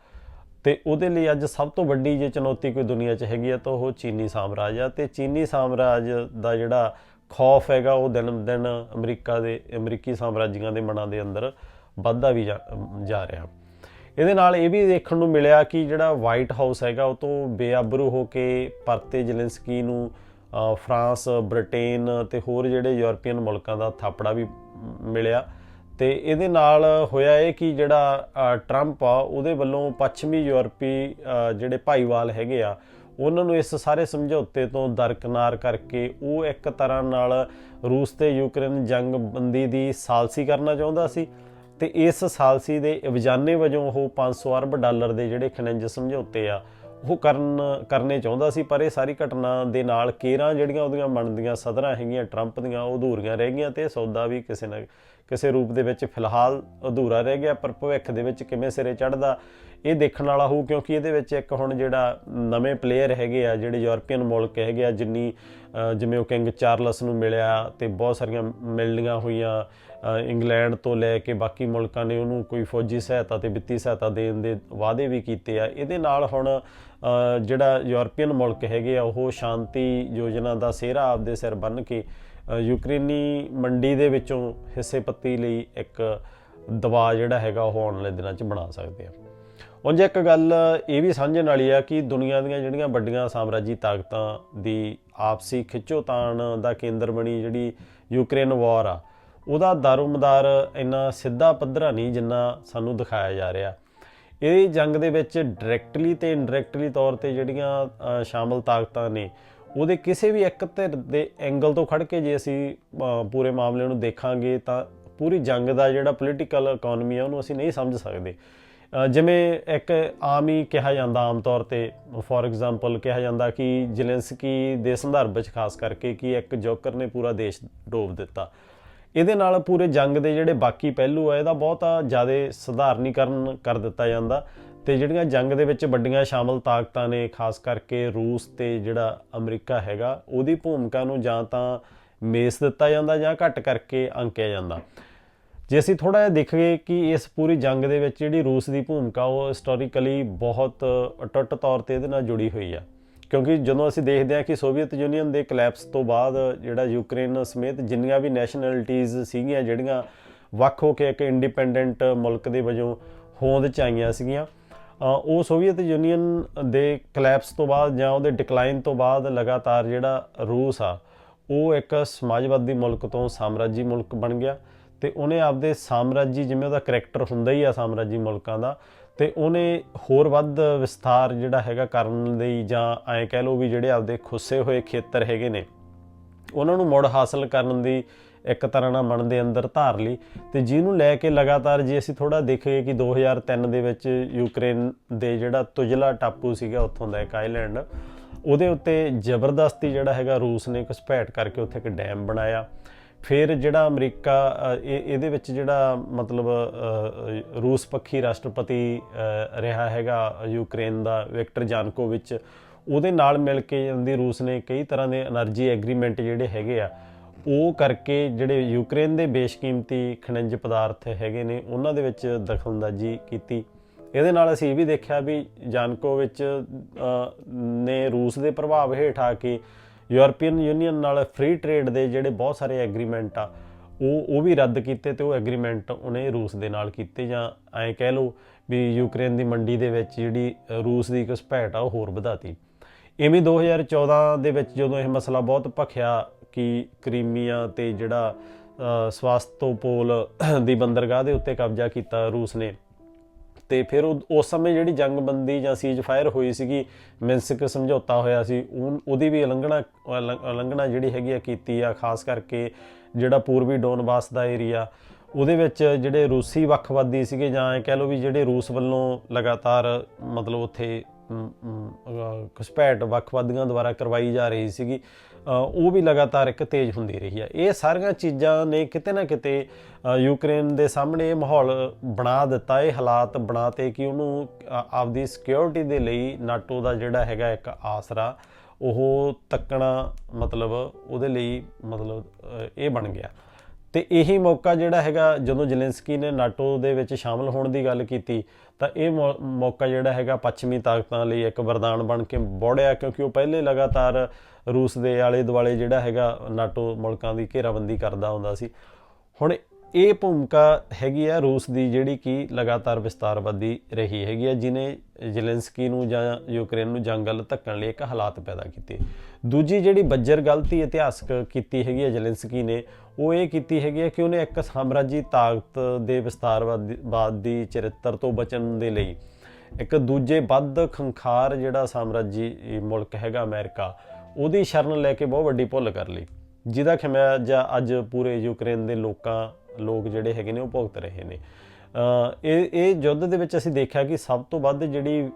ਤੇ ਉਹਦੇ ਲਈ ਅੱਜ ਸਭ ਤੋਂ ਵੱਡੀ ਜੇ ਚੁਣੌਤੀ ਕੋਈ ਦੁਨੀਆ 'ਚ ਹੈਗੀ ਆ ਤਾਂ ਉਹ ਚੀਨੀ ਸਾਮਰਾਜ ਆ ਤੇ ਚੀਨੀ ਸਾਮਰਾਜ ਦਾ ਜਿਹੜਾ ਖੌਫ ਹੈਗਾ ਉਹ ਦਿਨ ਦਿਨ ਅਮਰੀਕਾ ਦੇ, ਅਮਰੀਕੀ ਸਾਮਰਾਜੀਆਂ ਦੇ ਮਨਾਂ ਦੇ ਅੰਦਰ ਵੱਧਦਾ ਵੀ ਜਾ ਰਿਹਾ। ਇਹਦੇ ਨਾਲ ਇਹ ਵੀ ਦੇਖਣ ਨੂੰ ਮਿਲਿਆ ਕਿ ਜਿਹੜਾ ਵਾਈਟ ਹਾਊਸ ਹੈਗਾ ਉਹ ਤੋਂ ਬੇਅਬਰੂ ਹੋ ਕੇ ਪਰਤੇ ਜ਼ੈਲੈਂਸਕੀ ਨੂੰ ਫਰਾਂਸ, ਬ੍ਰਿਟੇਨ ਤੇ ਹੋਰ ਜਿਹੜੇ ਯੂਰਪੀਅਨ ਮੁਲਕਾਂ ਦਾ ਥਾਪੜਾ ਵੀ ਮਿਲਿਆ। ਤੇ ਇਹਦੇ ਨਾਲ ਹੋਇਆ ਇਹ ਕਿ ਜਿਹੜਾ ਟਰੰਪ ਆ, ਉਹਦੇ ਵੱਲੋਂ ਪੱਛਮੀ ਯੂਰਪੀ ਜਿਹੜੇ ਭਾਈਵਾਲ ਹੈਗੇ ਆ, ਉਹਨਾਂ ਨੂੰ ਇਸ ਸਾਰੇ ਸਮਝੌਤੇ ਤੋਂ ਦਰਕਨਾਰ ਕਰਕੇ ਉਹ ਇੱਕ ਤਰ੍ਹਾਂ ਨਾਲ ਰੂਸ ਤੇ ਯੂਕਰੇਨ ਜੰਗ ਬੰਦੀ ਦੀ ਸਾਲਸੀ ਕਰਨਾ ਚਾਹੁੰਦਾ ਸੀ ਤੇ ਇਸ ਸਾਲਸੀ ਦੇ ਇਵਜਾਨੇ ਵਜੋਂ ਉਹ 500 ਅਰਬ ਡਾਲਰ ਦੇ ਜਿਹੜੇ ਖਣਿਜ ਸਮਝੌਤੇ ਆ, ਉਹ ਕਰਨ, ਕਰਨੇ ਚਾਹੁੰਦਾ ਸੀ, ਪਰ ਇਹ ਸਾਰੀ ਘਟਨਾ ਦੇ ਨਾਲ ਕੇਰਾਂ ਜਿਹੜੀਆਂ ਉਹਦੀਆਂ ਬਣਦੀਆਂ ਸਦਰਾਂ ਹੈਗੀਆਂ ਟਰੰਪ ਦੀਆਂ, ਉਹ ਅਧੂਰੀਆਂ ਰਹਿ ਗਈਆਂ ਤੇ ਸੌਦਾ ਵੀ ਕਿਸੇ ਨਾ ਕਿਸੇ ਰੂਪ ਦੇ ਵਿੱਚ ਫਿਲਹਾਲ ਅਧੂਰਾ ਰਹਿ ਗਿਆ, ਪਰ ਭਵਿੱਖ ਦੇ ਵਿੱਚ ਕਿਵੇਂ ਸਿਰੇ ਚੜਦਾ ਇਹ ਦੇਖਣ ਵਾਲਾ ਹੋਊ, ਕਿਉਂਕਿ ਇਹਦੇ ਵਿੱਚ ਇੱਕ ਹੁਣ ਜਿਹੜਾ ਨਵੇਂ ਪਲੇਅਰ ਹੈਗੇ ਆ, ਜਿਹੜੇ ਯੂਰਪੀਅਨ ਮੁਲਕ ਹੈਗੇ ਆ, ਜਿੰਨੀ ਜਿਵੇਂ ਉਹ ਕਿੰਗ ਚਾਰਲਸ ਨੂੰ ਮਿਲਿਆ ਤੇ ਬਹੁਤ ਸਾਰੀਆਂ ਮਿਲਣੀਆਂ ਹੋਈਆਂ ਇੰਗਲੈਂਡ ਤੋਂ ਲੈ ਕੇ ਬਾਕੀ ਮੁਲਕਾਂ ਨੇ ਉਹਨੂੰ ਕੋਈ ਫੌਜੀ ਸਹਾਇਤਾ ਤੇ ਵਿੱਤੀ ਸਹਾਇਤਾ ਦੇਣ ਦੇ ਵਾਅਦੇ ਵੀ ਕੀਤੇ ਆ। ਇਹਦੇ ਨਾਲ ਹੁਣ ਜਿਹੜਾ ਯੂਰਪੀਅਨ ਮੁਲਕ ਹੈਗੇ ਆ, ਉਹ ਸ਼ਾਂਤੀ ਯੋਜਨਾ ਦਾ ਸਿਹਰਾ ਆਪਦੇ ਸਿਰ ਬੰਨ ਕੇ ਯੂਕਰੇਨੀ ਮੰਡੀ ਦੇ ਵਿੱਚੋਂ ਹਿੱਸੇ ਪੱਤੀ ਲਈ ਇੱਕ ਦਬਾਅ ਜਿਹੜਾ ਹੈਗਾ ਉਹ ਆਉਣ ਵਾਲੇ ਦਿਨਾਂ 'ਚ ਬਣਾ ਸਕਦੇ ਆ ਉਂਝ ਇੱਕ ਗੱਲ ਇਹ ਵੀ ਸਮਝਣ ਵਾਲੀ ਆ ਕਿ ਦੁਨੀਆ ਦੀਆਂ ਜਿਹੜੀਆਂ ਵੱਡੀਆਂ ਸਾਮਰਾਜੀ ਤਾਕਤਾਂ ਦੀ ਆਪਸੀ ਖਿੱਚੋਤਾਣ ਦਾ ਕੇਂਦਰ ਬਣੀ ਜਿਹੜੀ ਯੂਕਰੇਨ ਵਾਰ ਆ, ਉਹਦਾ ਦਾਰੋਮਦਾਰ ਇੰਨਾ ਸਿੱਧਾ ਪੱਧਰਾ ਨਹੀਂ ਜਿੰਨਾ ਸਾਨੂੰ ਦਿਖਾਇਆ ਜਾ ਰਿਹਾ। ਇਹ ਜੰਗ ਦੇ ਵਿੱਚ ਡਾਇਰੈਕਟਲੀ ਤੇ ਇਨਡਾਇਰੈਕਟਲੀ ਤੌਰ ਤੇ ਜਿਹੜੀਆਂ ਸ਼ਾਮਲ ਤਾਕਤਾਂ ਨੇ ਉਹਦੇ ਕਿਸੇ ਵੀ ਇੱਕ ਧਿਰ ਦੇ ਐਂਗਲ ਤੋਂ ਖੜ ਕੇ ਜੇ ਅਸੀਂ ਪੂਰੇ ਮਾਮਲੇ ਨੂੰ ਦੇਖਾਂਗੇ ਤਾਂ ਪੂਰੀ ਜੰਗ ਦਾ ਜਿਹੜਾ ਪੋਲੀਟੀਕਲ ਇਕਨੋਮੀ ਆ ਉਹਨੂੰ ਅਸੀਂ ਨਹੀਂ ਸਮਝ ਸਕਦੇ। ਜਿਵੇਂ ਇੱਕ ਆਮ ਹੀ ਕਿਹਾ ਜਾਂਦਾ ਆਮ ਤੌਰ ਤੇ ਫੋਰ ਐਗਜ਼ਾਮਪਲ ਕਿਹਾ ਜਾਂਦਾ ਕਿ ਜ਼ੈਲੈਂਸਕੀ ਦੇ ਸੰਦਰਭ ਵਿੱਚ ਖਾਸ ਕਰਕੇ ਕਿ ਇੱਕ ਜੋਕਰ ਨੇ ਪੂਰਾ ਦੇਸ਼ ਡੋਬ ਦਿੱਤਾ। ਇਹਦੇ ਨਾਲ ਪੂਰੇ ਜੰਗ ਦੇ ਜਿਹੜੇ ਬਾਕੀ ਪਹਿਲੂ ਆ, ਇਹਦਾ ਬਹੁਤਾ ਜ਼ਿਆਦਾ ਸਧਾਰਨੀਕਰਨ ਕਰ ਦਿੱਤਾ ਜਾਂਦਾ। ਤੇ ਜਿਹੜੀਆਂ ਜੰਗ ਦੇ ਵਿੱਚ ਵੱਡੀਆਂ ਸ਼ਾਮਲ ਤਾਕਤਾਂ ਨੇ, ਖਾਸ ਕਰਕੇ ਰੂਸ ਤੇ ਜਿਹੜਾ ਅਮਰੀਕਾ ਹੈਗਾ, ਉਹਦੀ ਭੂਮਿਕਾ ਨੂੰ ਜਾਂ ਤਾਂ ਮੇਸ ਦਿੱਤਾ ਜਾਂਦਾ ਜਾਂ ਘੱਟ ਕਰਕੇ ਅੰਕਿਆ ਜਾਂਦਾ। ਜੇ ਅਸੀਂ ਥੋੜਾ ਜਿਹਾ ਦੇਖੀਏ ਕਿ ਇਸ ਪੂਰੀ ਜੰਗ ਦੇ ਵਿੱਚ ਜਿਹੜੀ ਰੂਸ ਦੀ ਭੂਮਿਕਾ, ਉਹ ਹਿਸਟੋਰੀਕਲੀ ਬਹੁਤ ਅਟੁੱਟ ਤੌਰ ਤੇ ਇਹਦੇ ਨਾਲ ਜੁੜੀ ਹੋਈ ਆ। ਕਿਉਂਕਿ ਜਦੋਂ ਅਸੀਂ ਦੇਖਦੇ ਹਾਂ ਕਿ ਸੋਵੀਅਤ ਯੂਨੀਅਨ ਦੇ ਕਲੈਪਸ ਤੋਂ ਬਾਅਦ ਜਿਹੜਾ ਯੂਕਰੇਨ ਸਮੇਤ ਜਿੰਨੀਆਂ ਵੀ ਨੈਸ਼ਨੈਲਿਟੀਜ਼ ਸੀਗੀਆਂ, ਜਿਹੜੀਆਂ ਵੱਖ ਹੋ ਕੇ ਇੱਕ ਇੰਡੀਪੈਂਡੈਂਟ ਮੁਲਕ ਦੇ ਵਜੋਂ ਹੋਂਦ ਚ ਆਈਆਂ ਸੀਗੀਆਂ ਉਹ ਸੋਵੀਅਤ ਯੂਨੀਅਨ ਦੇ ਕਲੈਪਸ ਤੋਂ ਬਾਅਦ ਜਾਂ ਉਹਦੇ ਡਿਕਲਾਈਨ ਤੋਂ ਬਾਅਦ ਲਗਾਤਾਰ ਜਿਹੜਾ ਰੂਸ ਆ, ਉਹ ਇੱਕ ਸਮਾਜਵਾਦੀ ਮੁਲਕ ਤੋਂ ਸਾਮਰਾਜੀ ਮੁਲਕ ਬਣ ਗਿਆ ਤੇ ਉਹਨੇ ਆਪਦੇ ਸਾਮਰਾਜੀ, ਜਿਵੇਂ ਉਹਦਾ ਕਰੈਕਟਰ ਹੁੰਦਾ ਹੀ ਆ ਸਾਮਰਾਜੀ ਮੁਲਕਾਂ ਦਾ, ਤੇ ਉਹਨੇ ਹੋਰ ਵੱਧ ਵਿਸਥਾਰ ਜਿਹੜਾ ਹੈਗਾ ਕਰਨ ਲਈ ਜਾਂ ਐਂ ਕਹਿ ਲਓ ਵੀ ਜਿਹੜੇ ਆਪਦੇ ਖੁੱਸੇ ਹੋਏ ਖੇਤਰ ਹੈਗੇ ਨੇ, ਉਹਨਾਂ ਨੂੰ ਮੁੜ ਹਾਸਲ ਕਰਨ ਦੀ ਇੱਕ ਤਰ੍ਹਾਂ ਨਾਲ ਮਨ ਦੇ ਅੰਦਰ ਧਾਰ ਲਈ ਤੇ ਜਿਹਨੂੰ ਲੈ ਕੇ ਲਗਾਤਾਰ ਜੇ ਅਸੀਂ ਥੋੜਾ ਦੇਖੀਏ ਕਿ 2003 ਦੇ ਵਿੱਚ ਯੂਕਰੇਨ ਦੇ ਜਿਹੜਾ ਤੁਜਲਾ ਟਾਪੂ ਸੀਗਾ ਉੱਥੋਂ ਦਾ ਇੱਕ ਆਈਲੈਂਡ ਉਹਦੇ ਉੱਤੇ ਜ਼ਬਰਦਸਤੀ ਜਿਹੜਾ ਹੈਗਾ ਰੂਸ ਨੇ ਘਸਪੈਟ ਕਰਕੇ ਉੱਥੇ ਇੱਕ ਡੈਮ ਬਣਾਇਆ। ਫਿਰ ਜਿਹੜਾ ਅਮਰੀਕਾ ਇਹਦੇ ਵਿੱਚ ਜਿਹੜਾ ਮਤਲਬ ਰੂਸ ਪੱਖੀ ਰਾਸ਼ਟਰਪਤੀ ਰਿਹਾ ਹੈਗਾ ਯੂਕਰੇਨ ਦਾ ਵਿਕਟਰ ਜਾਨਕੋਵਿਚ, ਉਹਦੇ ਨਾਲ ਮਿਲ ਕੇ ਜਾਂਦੀ ਰੂਸ ਨੇ ਕਈ ਤਰ੍ਹਾਂ ਦੇ એનર્ਜੀ ਐਗਰੀਮੈਂਟ ਜਿਹੜੇ ਹੈਗੇ ਆ ਉਹ ਕਰਕੇ ਜਿਹੜੇ ਯੂਕਰੇਨ ਦੇ ਬੇਸ਼ਕੀਮਤੀ ਖਣਿਜ ਪਦਾਰਥ ਹੈਗੇ ਨੇ, ਉਹਨਾਂ ਦੇ ਵਿੱਚ ਦਖਲਅੰਦਾਜ਼ੀ ਕੀਤੀ। ਇਹਦੇ ਨਾਲ ਅਸੀਂ ਇਹ ਵੀ ਦੇਖਿਆ ਵੀ ਜਾਨਕੋਵਿਚ ਵਿੱਚ ਨੇ ਰੂਸ ਦੇ ਪ੍ਰਭਾਵ ਹੇਠ ਆ ਕੇ ਯੂਰਪੀਅਨ ਯੂਨੀਅਨ ਨਾਲ ਫ੍ਰੀ ਟ੍ਰੇਡ ਦੇ ਜਿਹੜੇ ਬਹੁਤ ਸਾਰੇ ਐਗਰੀਮੈਂਟ ਆ, ਉਹ ਉਹ ਵੀ ਰੱਦ ਕੀਤੇ ਤੇ ਉਹ ਐਗਰੀਮੈਂਟ ਉਹਨੇ ਰੂਸ ਦੇ ਨਾਲ ਕੀਤੇ ਜਾਂ ਐਂ ਕਹਿ ਲਓ ਵੀ ਯੂਕਰੇਨ ਦੀ ਮੰਡੀ ਦੇ ਵਿੱਚ ਜਿਹੜੀ ਰੂਸ ਦੀ ਘੁਸਪੈਠ ਆ, ਉਹ ਹੋਰ ਵਧਾਤੀ। ਇਵੇਂ 2014 ਦੇ ਵਿੱਚ ਜਦੋਂ ਇਹ ਮਸਲਾ ਬਹੁਤ ਭਖਿਆ ਕਿ ਕਰੀਮੀਆ ਤੇ ਜਿਹੜਾ ਸਵਾਸਤੋਪੋਲ ਦੀ ਬੰਦਰਗਾਹ ਦੇ ਉੱਤੇ ਕਬਜ਼ਾ ਕੀਤਾ ਰੂਸ ਨੇ। ਤੇ ਫਿਰ ਉਹ- ਉਸ ਸਮੇਂ ਜਿਹੜੀ ਜੰਗਬੰਦੀ ਜਾਂ ਸੀਜ਼ ਫਾਇਰ ਹੋਈ ਸੀਗੀ ਮਿੰਸਕ ਸਮਝੌਤਾ ਹੋਇਆ ਸੀ ਉਹ- ਉਹਦੀ ਵੀ ਉਲੰਘਣਾ ਉਲੰਘਣਾ ਜਿਹੜੀ ਹੈਗੀ ਆ ਕੀਤੀ ਆ ਖਾਸ ਕਰਕੇ ਜਿਹੜਾ ਪੂਰਬੀ ਡੋਨਬਾਸ ਦਾ ਏਰੀਆ। ਉਹਦੇ ਵਿੱਚ ਜਿਹੜੇ ਰੂਸੀ ਵੱਖਵਾਦੀ ਸੀਗੇ ਜਾਂ ਇਹ ਕਹਿ ਲਓ ਵੀ ਜਿਹੜੇ ਰੂਸ ਵੱਲੋਂ ਲਗਾਤਾਰ ਮਤਲਬ ਉੱਥੇ ਅਮ, ਘੁਸਪੈਠ ਵੱਖਵਾਦੀਆਂ ਦੁਆਰਾ ਕਰਵਾਈ ਜਾ ਰਹੀ ਸੀਗੀ ਉਹ ਵੀ ਲਗਾਤਾਰ ਇੱਕ ਤੇਜ਼ ਹੁੰਦੀ ਰਹੀ ਹੈ। ਇਹ ਸਾਰੀਆਂ ਚੀਜ਼ਾਂ ਨੇ ਕਿਤੇ ਨਾ ਕਿਤੇ ਯੂਕਰੇਨ ਦੇ ਸਾਹਮਣੇ ਇਹ ਮਾਹੌਲ ਬਣਾ ਦਿੱਤਾ। ਇਹ ਹਾਲਾਤ ਬਣਾਤੇ ਕਿ ਉਹਨੂੰ ਆਪਦੀ ਸਿਕਿਉਰਿਟੀ ਦੇ ਲਈ ਨਾਟੋ ਦਾ ਜਿਹੜਾ ਹੈਗਾ ਇੱਕ ਆਸਰਾ, ਉਹ ਤੱਕਣਾ ਮਤਲਬ ਉਹਦੇ ਲਈ ਮਤਲਬ ਇਹ ਬਣ ਗਿਆ। ਤੇ ਇਹੀ ਮੌਕਾ ਜਿਹੜਾ ਹੈਗਾ, ਜਦੋਂ ਜ਼ੈਲੈਂਸਕੀ ਨੇ ਨਾਟੋ ਦੇ ਵਿੱਚ ਸ਼ਾਮਲ ਹੋਣ ਦੀ ਗੱਲ ਕੀਤੀ, ਤਾਂ ਇਹ ਮੌਕਾ ਜਿਹੜਾ ਹੈਗਾ ਪੱਛਮੀ ਤਾਕਤਾਂ ਲਈ ਇੱਕ ਵਰਦਾਨ ਬਣ ਕੇ ਬੋੜਿਆ, ਕਿਉਂਕਿ ਉਹ ਪਹਿਲੇ ਲਗਾਤਾਰ ਰੂਸ ਦੇ ਆਲੇ ਦੁਆਲੇ ਜਿਹੜਾ ਹੈਗਾ ਨਾਟੋ ਮੁਲਕਾਂ ਦੀ ਘੇਰਾਬੰਦੀ ਕਰਦਾ ਹੁੰਦਾ ਸੀ। ਹੁਣ ਇਹ ਭੂਮਿਕਾ ਹੈਗੀ ਆ ਰੂਸ ਦੀ ਜਿਹੜੀ ਕਿ ਲਗਾਤਾਰ ਵਿਸਤਾਰਵਾਦੀ ਰਹੀ ਹੈਗੀ ਆ, ਜਿਨੇ ਜ਼ੈਲੈਂਸਕੀ ਨੂੰ ਜਾਂ ਯੂਕਰੇਨ ਨੂੰ ਜੰਗ ਵੱਲ ਧੱਕਣ ਲਈ ਇੱਕ ਹਾਲਾਤ ਪੈਦਾ ਕੀਤੇ। ਦੂਜੀ ਜਿਹੜੀ ਬੱਜਰ ਗਲਤੀ ਇਤਿਹਾਸਕ ਕੀਤੀ ਹੈਗੀ ਆ ਜ਼ੈਲੈਂਸਕੀ ਨੇ, ਉਹ ਇਹ ਕੀਤੀ ਹੈਗੀ ਆ ਕਿ ਉਹਨੇ ਇੱਕ ਸਾਮਰਾਜੀ ਤਾਕਤ ਦੇ ਵਿਸਤਾਰਵਾਦ ਦੀ ਚਰਿੱਤਰ ਤੋਂ ਬਚਣ ਦੇ ਲਈ ਇੱਕ ਦੂਜੇ ਵੱਧ ਖੰਖਾਰ ਜਿਹੜਾ ਸਾਮਰਾਜੀ ਮੁਲਕ ਹੈਗਾ ਅਮਰੀਕਾ, ਉਹਦੀ ਸ਼ਰਨ ਲੈ ਕੇ ਬਹੁਤ ਵੱਡੀ ਭੁੱਲ ਕਰ ਲਈ। ਜਿਹਦਾ ਖਮਿਆਜਾ ਅੱਜ ਪੂਰੇ ਯੂਕਰੇਨ ਦੇ ਲੋਕਾਂ ਲੋਕ ਜਿਹੜੇ ਹੈਗੇ ਨੇ ਉਹ ਭੁਗਤ ਰਹੇ ਨੇ। ਅ, ਇਹ ਇਹ ਯੁੱਧ ਦੇ ਵਿੱਚ ਅਸੀਂ ਦੇਖਿਆ ਕਿ ਸਭ ਤੋਂ ਵੱਧ ਜਿਹੜੀ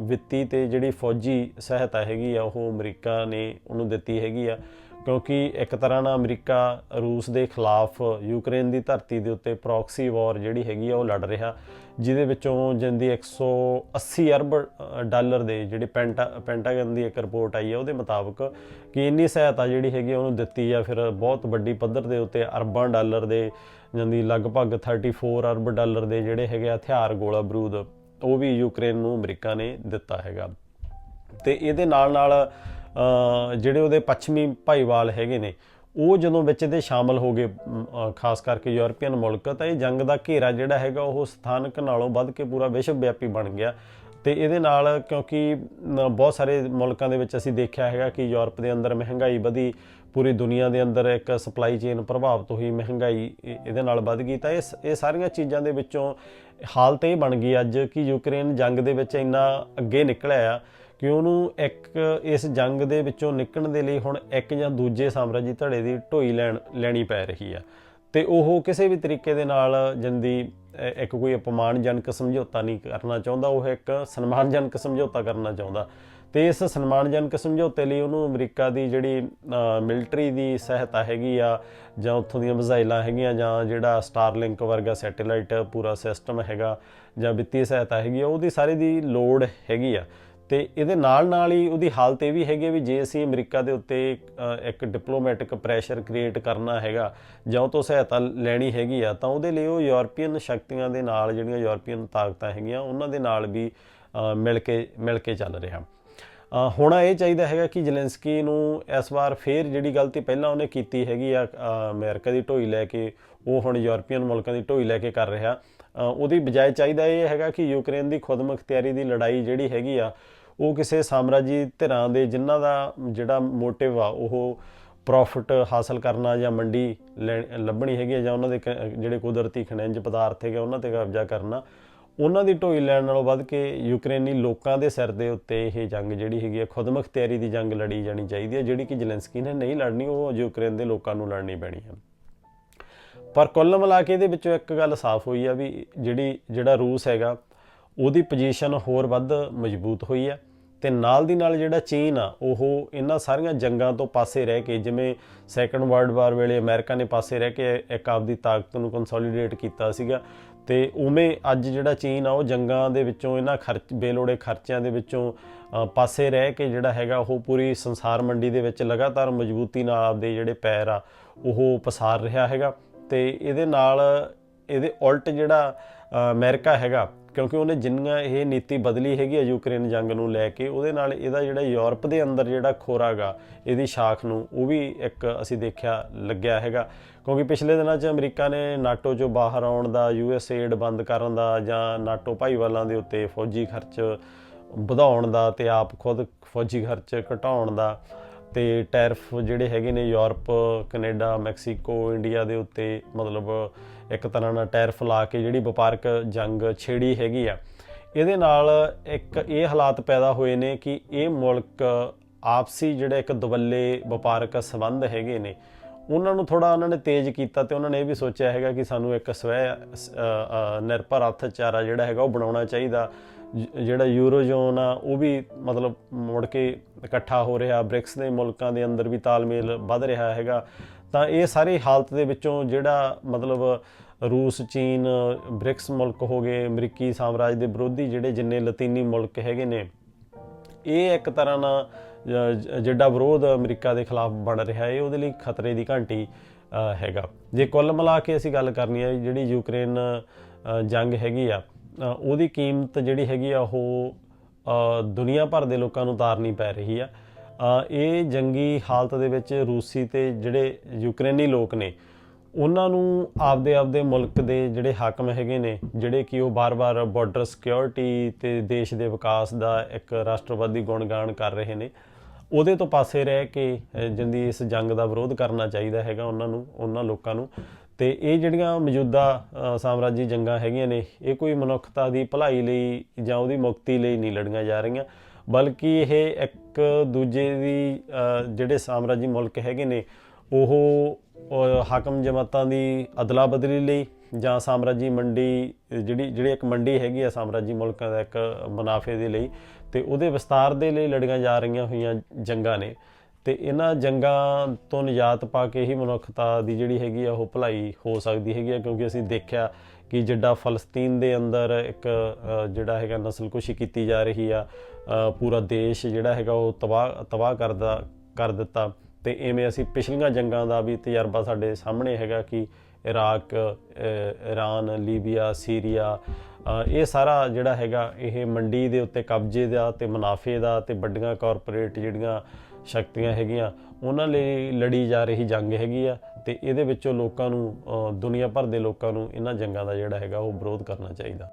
ਵਿੱਤੀ ਤੇ ਜਿਹੜੀ ਫੌਜੀ ਸਹਾਇਤਾ ਹੈਗੀ ਆ ਉਹ ਅਮਰੀਕਾ ਨੇ ਉਹਨੂੰ ਦਿੱਤੀ ਹੈਗੀ ਆ। ਕਿਉਂਕਿ ਇੱਕ ਤਰ੍ਹਾਂ ਨਾਲ ਅਮਰੀਕਾ, ਰੂਸ ਦੇ ਖਿਲਾਫ ਯੂਕਰੇਨ ਦੀ ਧਰਤੀ ਦੇ ਉੱਤੇ ਪ੍ਰੌਕਸੀ ਵਾਰ ਜਿਹੜੀ ਹੈਗੀ ਆ ਉਹ ਲੜ ਰਿਹਾ, ਜਿਹਦੇ ਵਿੱਚੋਂ ਜਿੰਦੀ 180 ਅਰਬ ਡਾਲਰ ਦੇ ਜਿਹੜੇ ਪੈਂਟਾ, ਪੈਂਟਾਗਨ ਦੀ ਇੱਕ ਰਿਪੋਰਟ ਆਈ ਹੈ ਉਹਦੇ ਮੁਤਾਬਕ ਕਿ ਇੰਨੀ ਸਹਾਇਤਾ ਜਿਹੜੀ ਹੈਗੀ ਆ ਉਹਨੂੰ ਦਿੱਤੀ ਜਾਂ ਫਿਰ ਬਹੁਤ ਵੱਡੀ ਪੱਧਰ ਦੇ ਉੱਤੇ ਅਰਬਾਂ ਡਾਲਰ ਦੇ, ਜਾਂਦੀ ਲਗਭਗ 34 ਅਰਬ ਡਾਲਰ ਦੇ ਜਿਹੜੇ ਹੈਗੇ ਆ ਹਥਿਆਰ ਗੋਲਾ ਬਰੂਦ, ਉਹ ਵੀ ਯੂਕਰੇਨ ਨੂੰ ਅਮਰੀਕਾ ਨੇ ਦਿੱਤਾ ਹੈਗਾ। ਤੇ ਇਹਦੇ ਨਾਲ ਨਾਲ ਜਿਹੜੇ ਉਹਦੇ ਪੱਛਮੀ ਭਾਈਵਾਲ ਹੈਗੇ ਨੇ, ਉਹ ਜਦੋਂ ਵਿੱਚ ਦੇ ਸ਼ਾਮਲ ਹੋ ਗਏ ਖਾਸ ਕਰਕੇ ਯੂਰਪੀਅਨ ਮੁਲਕ, ਤਾਂ ਇਹ ਜੰਗ ਦਾ ਘੇਰਾ ਜਿਹੜਾ ਹੈਗਾ, ਉਹ ਸਥਾਨਕ ਨਾਲੋਂ ਵੱਧ ਕੇ ਪੂਰਾ ਵਿਸ਼ਵ ਵਿਆਪੀ ਬਣ ਗਿਆ। ਤੇ ਇਹਦੇ ਨਾਲ ਕਿਉਂਕਿ ਬਹੁਤ ਸਾਰੇ ਮੁਲਕਾਂ ਦੇ ਵਿੱਚ ਅਸੀਂ ਦੇਖਿਆ ਹੈਗਾ ਕਿ ਯੂਰਪ ਦੇ ਅੰਦਰ ਮਹਿੰਗਾਈ ਵਧੀ, ਪੂਰੀ ਦੁਨੀਆ ਦੇ ਅੰਦਰ ਇੱਕ ਸਪਲਾਈ ਚੇਨ ਪ੍ਰਭਾਵਿਤ ਹੋਈ, ਮਹਿੰਗਾਈ ਇਹਦੇ ਨਾਲ ਵੱਧ ਗਈ। ਤਾਂ ਇਹ ਇਹ ਸਾਰੀਆਂ ਚੀਜ਼ਾਂ ਦੇ ਵਿੱਚੋਂ ਹਾਲਤ ਇਹ ਬਣ ਗਈ ਅੱਜ ਕਿ ਯੂਕਰੇਨ ਜੰਗ ਦੇ ਵਿੱਚ ਇੰਨਾ ਅੱਗੇ ਨਿਕਲਿਆ ਆ ਕਿ ਉਹਨੂੰ ਇੱਕ ਇਸ ਜੰਗ ਦੇ ਵਿੱਚੋਂ ਨਿਕਲਣ ਦੇ ਲਈ ਹੁਣ ਇੱਕ ਜਾਂ ਦੂਜੇ ਸਾਮਰਾਜੀ ਧੜੇ ਦੀ ਢੋਈ ਲੈਣ, ਲੈਣੀ ਪੈ ਰਹੀ ਆ। ਤੇ ਉਹ ਕਿਸੇ ਵੀ ਤਰੀਕੇ ਦੇ ਨਾਲ ਜਿੰਦੀ ਇੱਕ ਕੋਈ ਅਪਮਾਨਜਨਕ ਸਮਝੌਤਾ ਨਹੀਂ ਕਰਨਾ ਚਾਹੁੰਦਾ, ਉਹ ਇੱਕ ਸਨਮਾਨਜਨਕ ਸਮਝੌਤਾ ਕਰਨਾ ਚਾਹੁੰਦਾ। ਤੇ ਇਸ ਸਨਮਾਨਜਨਕ ਸਮਝੌਤੇ ਲਈ ਉਹਨੂੰ ਅਮਰੀਕਾ ਦੀ ਜਿਹੜੀ ਮਿਲਟਰੀ ਦੀ ਸਹਾਇਤਾ ਹੈਗੀ ਆ, ਜਾਂ ਉੱਥੋਂ ਦੀਆਂ ਮਿਜ਼ਾਈਲਾਂ ਹੈਗੀਆਂ, ਜਾਂ ਜਿਹੜਾ ਸਟਾਰਲਿੰਕ ਵਰਗਾ ਸੈਟੇਲਾਈਟ ਪੂਰਾ ਸਿਸਟਮ ਹੈਗਾ, ਜਾਂ ਵਿੱਤੀ ਸਹਾਇਤਾ ਹੈਗੀ ਆ, ਉਹਦੀ ਸਾਰੀ ਦੀ ਲੋੜ ਹੈਗੀ ਆ। ਤੇ ਇਹਦੇ ਨਾਲ ਨਾਲ ਹੀ ਉਹਦੀ ਹਾਲਤ ਇਹ ਵੀ ਹੈਗੀ ਆ ਵੀ ਜੇ ਅਸੀਂ ਅਮਰੀਕਾ ਦੇ ਉੱਤੇ ਇੱਕ ਡਿਪਲੋਮੈਟਿਕ ਪ੍ਰੈਸ਼ਰ ਕ੍ਰੀਏਟ ਕਰਨਾ ਹੈਗਾ ਜਾਂ ਉਹ ਤੋਂ ਸਹਾਇਤਾ ਲੈਣੀ ਹੈਗੀ ਆ ਤਾਂ ਉਹਦੇ ਲਈ ਉਹ ਯੂਰਪੀਅਨ ਸ਼ਕਤੀਆਂ ਦੇ ਨਾਲ ਜਿਹੜੀਆਂ ਯੂਰਪੀਅਨ ਤਾਕਤਾਂ ਹੈਗੀਆਂ ਉਹਨਾਂ ਦੇ ਨਾਲ ਵੀ ਮਿਲ ਕੇ ਮਿਲ ਕੇ ਚੱਲ ਰਿਹਾ। ਹੋਣਾ ਇਹ ਚਾਹੀਦਾ ਹੈਗਾ ਕਿ ਜ਼ੈਲੈਂਸਕੀ ਨੂੰ ਇਸ ਵਾਰ ਫੇਰ ਜਿਹੜੀ ਗਲਤੀ ਪਹਿਲਾਂ ਉਹਨੇ ਕੀਤੀ ਹੈਗੀ ਆ ਅ, ਅਮਰੀਕਾ ਦੀ ਢੋਈ ਲੈ ਕੇ ਉਹ ਹੁਣ ਯੂਰਪੀਅਨ ਮੁਲਕਾਂ ਦੀ ਢੋਈ ਲੈ ਕੇ ਕਰ ਰਿਹਾ। ਉਹਦੀ ਬਜਾਏ ਚਾਹੀਦਾ ਇਹ ਹੈਗਾ ਕਿ ਯੂਕਰੇਨ ਦੀ ਖੁਦਮੁਖਤਿਆਰੀ ਦੀ ਲੜਾਈ ਜਿਹੜੀ ਹੈਗੀ ਆ ਉਹ ਕਿਸੇ ਸਾਮਰਾਜੀ ਧਿਰਾਂ ਦੇ ਜਿਨ੍ਹਾਂ ਦਾ ਜਿਹੜਾ ਮੋਟਿਵ ਆ, ਉਹ ਪ੍ਰੋਫਿਟ ਹਾਸਲ ਕਰਨਾ ਜਾਂ ਮੰਡੀ ਲੈ- ਲੱਭਣੀ ਹੈਗੀ ਆ ਜਾਂ ਉਹਨਾਂ ਦੇ ਕ- ਜਿਹੜੇ ਕੁਦਰਤੀ ਖਣਿਜ ਪਦਾਰਥ ਹੈਗੇ ਉਹਨਾਂ ਤੇ ਕਬਜ਼ਾ ਕਰਨਾ, ਉਹਨਾਂ ਦੀ ਢੋਈ ਲੈਣ ਨਾਲੋਂ ਵੱਧ ਕੇ ਯੂਕਰੇਨੀ ਲੋਕਾਂ ਦੇ ਸਿਰ ਦੇ ਉੱਤੇ ਇਹ ਜੰਗ ਜਿਹੜੀ ਹੈਗੀ ਆ ਖੁਦਮੁਖਤਿਆਰੀ ਦੀ ਜੰਗ ਲੜੀ ਜਾਣੀ ਚਾਹੀਦੀ ਹੈ ਜਿਹੜੀ ਕਿ ਜ਼ੈਲੈਂਸਕੀ ਨੇ ਨਹੀਂ ਲੜਨੀ, ਉਹ ਯੂਕਰੇਨ ਦੇ ਲੋਕਾਂ ਨੂੰ ਲੜਨੀ ਪੈਣੀ ਹੈ ਪਰ ਕੁੱਲ ਮਿਲਾ ਕੇ ਇਹਦੇ ਵਿੱਚੋਂ ਇੱਕ ਗੱਲ ਸਾਫ਼ ਹੋਈ ਆ ਵੀ ਜਿਹੜੀ, ਜਿਹੜਾ ਰੂਸ ਹੈਗਾ ਉਹਦੀ ਪੋਜੀਸ਼ਨ ਹੋਰ ਵੱਧ ਮਜ਼ਬੂਤ ਹੋਈ ਆ ਤੇ ਨਾਲ ਦੀ ਨਾਲ ਜਿਹੜਾ ਚੀਨ ਆ ਉਹ ਇਹਨਾਂ ਸਾਰੀਆਂ ਜੰਗਾਂ ਤੋਂ ਪਾਸੇ ਰਹਿ ਕੇ ਜਿਵੇਂ ਸੈਕੰਡ ਵਰਲਡ ਵਾਰ ਵੇਲੇ ਅਮਰੀਕਾ ਨੇ ਪਾਸੇ ਰਹਿ ਕੇ ਇੱਕ ਆਪਦੀ ਤਾਕਤ ਨੂੰ ਕੰਸੋਲੀਡੇਟ ਕੀਤਾ ਸੀਗਾ ਤੇ ਉਵੇਂ ਅੱਜ ਜਿਹੜਾ ਚੀਨ ਆ ਉਹ ਜੰਗਾਂ ਦੇ ਵਿੱਚੋਂ ਇਹਨਾਂ ਖਰਚ ਬੇਲੋੜੇ ਖਰਚਿਆਂ ਦੇ ਵਿੱਚੋਂ ਪਾਸੇ ਰਹਿ ਕੇ ਜਿਹੜਾ ਹੈਗਾ ਉਹ ਪੂਰੀ ਸੰਸਾਰ ਮੰਡੀ ਦੇ ਵਿੱਚ ਲਗਾਤਾਰ ਮਜ਼ਬੂਤੀ ਨਾਲ ਆਪਦੇ ਜਿਹੜੇ ਪੈਰ ਆ ਉਹ ਪਸਾਰ ਰਿਹਾ ਹੈਗਾ ਤੇ ਇਹਦੇ ਨਾਲ ਇਹਦੇ ਉਲਟ ਜਿਹੜਾ ਅ, ਅਮਰੀਕਾ ਹੈਗਾ ਕਿਉਂਕਿ ਉਹਨੇ ਜਿੰਨੀਆਂ ਇਹ ਨੀਤੀ ਬਦਲੀ ਹੈਗੀ ਆ ਯੂਕਰੇਨ ਜੰਗ ਨੂੰ ਲੈ ਕੇ, ਉਹਦੇ ਨਾਲ ਇਹਦਾ ਜਿਹੜਾ ਯੂਰਪ ਦੇ ਅੰਦਰ ਜਿਹੜਾ ਖੋਰਾਗਾ ਇਹਦੀ ਸ਼ਾਖ ਨੂੰ ਉਹ ਵੀ ਇੱਕ ਅਸੀਂ ਦੇਖਿਆ ਲੱਗਿਆ ਹੈਗਾ। ਕਿਉਂਕਿ ਪਿਛਲੇ ਦਿਨਾਂ 'ਚ ਅਮਰੀਕਾ ਨੇ ਨਾਟੋ 'ਚੋਂ ਬਾਹਰ ਆਉਣ ਦਾ ਯੂਐਸ ਏਡ ਬੰਦ ਕਰਨ ਦਾ ਜਾਂ ਨਾਟੋ ਭਾਈਵਾਲਾਂ ਦੇ ਉੱਤੇ ਫੌਜੀ ਖਰਚ ਵਧਾਉਣ ਦਾ ਤੇ ਆਪ ਖੁਦ ਫੌਜੀ ਖਰਚ ਘਟਾਉਣ ਦਾ ਤੇ ਟੈਰਫ ਜਿਹੜੇ ਹੈਗੇ ਨੇ ਯੂਰਪ ਕੈਨੇਡਾ ਮੈਕਸੀਕੋ ਇੰਡੀਆ ਦੇ ਉੱਤੇ ਮਤਲਬ ਇੱਕ ਤਰ੍ਹਾਂ ਨਾਲ ਟੈਰਫ ਲਾ ਕੇ ਜਿਹੜੀ ਵਪਾਰਕ ਜੰਗ ਛੇੜੀ ਹੈਗੀ ਆ। ਇਹਦੇ ਨਾਲ ਇੱਕ ਇਹ ਹਾਲਾਤ ਪੈਦਾ ਹੋਏ ਨੇ ਕਿ ਇਹ ਮੁਲਕ ਆਪਸੀ ਜਿਹੜੇ ਇੱਕ ਦਵੱਲੇ ਵਪਾਰਕ ਸੰਬੰਧ ਹੈਗੇ ਨੇ। ਉਹਨਾਂ ਨੂੰ ਥੋੜਾ ਉਹਨਾਂ ਨੇ ਤੇਜ਼ ਕੀਤਾ ਤੇ ਉਹਨਾਂ ਨੇ ਇਹ ਵੀ ਸੋਚਿਆ ਹੈਗਾ ਕਿ ਸਾਨੂੰ ਇੱਕ ਸਵੈ ਸ- ਅ, ਅ, ਨਿਰਭਰ ਅਰਥਚਾਰਾ ਜਿਹੜਾ ਹੈਗਾ ਉਹ ਬਣਾਉਣਾ ਚਾਹੀਦਾ। ਜਿਹੜਾ ਯੂਰੋਜ਼ੋਨ ਆ, ਉਹ ਵੀ ਮਤਲਬ ਮੁੜ ਕੇ ਇਕੱਠਾ ਹੋ ਰਿਹਾ ਬ੍ਰਿਕਸ ਦੇ ਮੁਲਕਾਂ ਦੇ ਅੰਦਰ ਵੀ ਤਾਲਮੇਲ ਵੱਧ ਰਿਹਾ ਹੈਗਾ, ਤਾਂ ਇਹ ਸਾਰੀ ਹਾਲਤ ਦੇ ਵਿੱਚੋਂ ਜਿਹੜਾ ਮਤਲਬ ਰੂਸ, ਚੀਨ ਬ੍ਰਿਕਸ ਮੁਲਕ ਹੋ ਗਏ, ਅਮਰੀਕੀ ਸਾਮਰਾਜ ਦੇ ਵਿਰੋਧੀ ਜਿਹੜੇ ਜਿੰਨੇ ਲਤੀਨੀ ਮੁਲਕ ਹੈਗੇ ਨੇ, ਇਹ ਇੱਕ ਤਰ੍ਹਾਂ ਨਾਲ ਜ- ਜਿਹੜਾ ਵਿਰੋਧ ਅਮਰੀਕਾ ਦੇ ਖਿਲਾਫ ਬਣ ਰਿਹਾ ਹੈ ਉਹਦੇ ਲਈ ਖਤਰੇ ਦੀ ਘੰਟੀ ਹੈਗਾ। ਜੇ ਕੁੱਲ ਮਿਲਾ ਕੇ ਅਸੀਂ ਗੱਲ ਕਰਨੀ ਹੈ, ਜਿਹੜੀ ਯੂਕਰੇਨ ਜੰਗ ਹੈਗੀ ਆ ਉਹਦੀ ਕੀਮਤ ਜਿਹੜੀ ਹੈਗੀ ਆ ਉਹ ਦੁਨੀਆ ਭਰ ਦੇ ਲੋਕਾਂ ਨੂੰ ਉਤਾਰਨੀ ਪੈ ਰਹੀ ਆ। ਇਹ ਜੰਗੀ ਹਾਲਤ ਦੇ ਵਿੱਚ ਰੂਸੀ ਤੇ ਜਿਹੜੇ ਯੂਕਰੇਨੀ ਲੋਕ ਨੇ ਉਹਨਾਂ ਨੂੰ ਆਪਦੇ ਆਪਦੇ ਮੁਲਕ ਦੇ ਜਿਹੜੇ ਹਾਕਮ ਹੈਗੇ ਨੇ ਜਿਹੜੇ ਕਿ ਉਹ ਬਾਰ-ਬਾਰ ਬਾਰਡਰ ਸਿਕਿਉਰਿਟੀ ਤੇ ਦੇਸ਼ ਦੇ ਵਿਕਾਸ ਦਾ ਇੱਕ ਰਾਸ਼ਟਰਵਾਦੀ ਗੁਣਗਾਨ ਕਰ ਰਹੇ ਨੇ ਉਹਦੇ ਤੋਂ ਪਾਸੇ ਰਹਿ ਕੇ ਅਹ, ਜਿੰਦੀ ਇਸ ਜੰਗ ਦਾ ਵਿਰੋਧ ਕਰਨਾ ਚਾਹੀਦਾ ਹੈਗਾ ਉਹਨਾਂ ਨੂੰ ਉਹਨਾਂ ਲੋਕਾਂ ਨੂੰ। ਤੇ ਇਹ ਜਿਹੜੀਆਂ ਮੌਜੂਦਾ ਸਾਮਰਾਜੀ ਜੰਗਾਂ ਹੈਗੀਆਂ ਨੇ, ਇਹ ਕੋਈ ਮਨੁੱਖਤਾ ਦੀ ਭਲਾਈ ਲਈ ਜਾਂ ਉਹਦੀ ਮੁਕਤੀ ਲਈ ਨਹੀਂ ਲੜੀਆਂ ਜਾ ਰਹੀਆਂ। ਬਲਕਿ ਇਹ ਇੱਕ ਦੂਜੇ ਦੀ ਜਿਹੜੇ ਸਾਮਰਾਜੀ ਮੁਲਕ ਹੈਗੇ ਨੇ, ਉਹ ਹਾਕਮ ਜਮਾਤਾਂ ਦੀ ਅਦਲਾ ਬਦਲੀ ਲਈ ਜਾਂ ਸਾਮਰਾਜੀ ਮੰਡੀ, ਜਿਹੜੀ ਜਿਹੜੀ ਇੱਕ ਮੰਡੀ ਹੈਗੀ ਆ ਸਾਮਰਾਜੀ ਮੁਲਕਾਂ ਦਾ ਇੱਕ ਮੁਨਾਫੇ ਦੇ ਲਈ, ਤੇ ਉਹਦੇ ਵਿਸਤਾਰ ਦੇ ਲਈ ਲੜੀਆਂ ਜਾ ਰਹੀਆਂ ਹੋਈਆਂ ਜੰਗਾਂ ਨੇ। ਤੇ ਇਹਨਾਂ ਜੰਗਾਂ ਤੋਂ ਨਿਜਾਤ ਪਾ ਕੇ ਹੀ ਮਨੁੱਖਤਾ ਦੀ ਜਿਹੜੀ ਹੈਗੀ ਆ ਉਹ ਭਲਾਈ ਹੋ ਸਕਦੀ ਹੈਗੀ ਆ, ਕਿਉਂਕਿ ਅਸੀਂ ਦੇਖਿਆ ਕਿ ਜਿੱਡਾ ਫਲਸਤੀਨ ਦੇ ਅੰਦਰ ਇੱਕ ਜਿਹੜਾ ਹੈਗਾ ਨਸਲਕੁਸ਼ੀ ਕੀਤੀ ਜਾ ਰਹੀ ਆ ਪੂਰਾ ਦੇਸ਼ ਜਿਹੜਾ ਹੈਗਾ ਉਹ ਤਬਾਹ ਤਬਾਹ ਕਰਦਾ, ਕਰ ਦਿੱਤਾ। ਤੇ ਐਵੇਂ ਅਸੀਂ ਪਿਛਲੀਆਂ ਜੰਗਾਂ ਦਾ ਵੀ ਤਜਰਬਾ ਸਾਡੇ ਸਾਹਮਣੇ ਹੈਗਾ ਕਿ ਇਰਾਕ ਇਰਾਨ, ਲੀਬੀਆ, ਸੀਰੀਆ ਇਹ ਸਾਰਾ ਜਿਹੜਾ ਹੈਗਾ ਇਹ ਮੰਡੀ ਦੇ ਉੱਤੇ ਕਬਜ਼ੇ ਦਾ ਤੇ ਮੁਨਾਫੇ ਦਾ ਤੇ ਵੱਡੀਆਂ ਕਾਰਪੋਰੇਟ ਜਿਹੜੀਆਂ ਸ਼ਕਤੀਆਂ ਹੈਗੀਆਂ, ਉਹਨਾਂ ਲਈ ਲੜੀ ਜਾ ਰਹੀ ਜੰਗ ਹੈਗੀ ਆ ਤੇ ਇਹਦੇ ਵਿੱਚੋਂ ਲੋਕਾਂ ਨੂੰ ਦੁਨੀਆ ਭਰ ਦੇ ਲੋਕਾਂ ਨੂੰ ਇਹਨਾਂ ਜੰਗਾਂ ਦਾ ਜਿਹੜਾ ਹੈਗਾ ਉਹ ਵਿਰੋਧ ਕਰਨਾ ਚਾਹੀਦਾ।